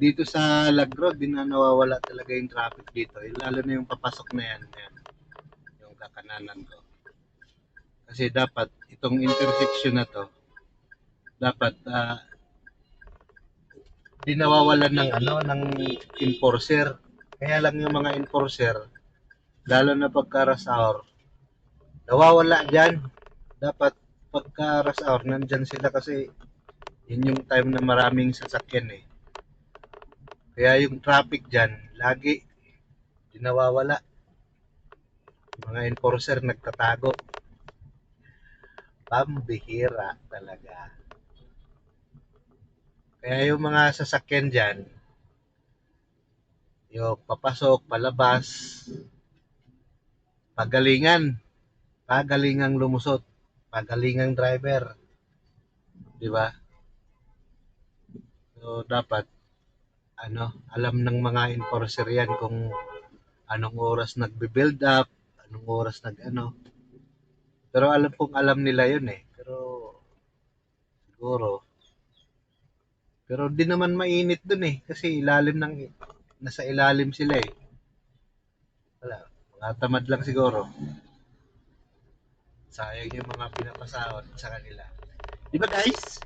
dito sa Lagro, di na nawawala talaga yung traffic dito. Eh, lalo na yung papasok na yan, yan. Yung kakananan ko. Kasi dapat, itong intersection na to, dapat, ah, di nawawalan ng ano, ng enforcer. Kaya lang yung mga enforcer, lalo na pagka rush hour, nawawala dyan. Dapat, pagka rush hour, nandyan sila kasi yun yung time na maraming sasakyan eh. Kaya yung traffic dyan, lagi, di nawawala. Mga enforcer nagtatago. Pambihira talaga. Kaya yung mga sasakyan dyan, yung papasok, palabas, pagalingan, pagalingang lumusot, pagalingang driver. Di ba? So, dapat, ano, alam ng mga enforcer yan kung anong oras nagbe-build up, anong oras nag ano. Pero alam kong alam nila yun eh. Pero siguro pero di naman mainit dun eh kasi ilalim ng nasa ilalim sila eh. Wala, mga tamad lang siguro. Sayang yung mga pinapasahod sa kanila. Di ba guys?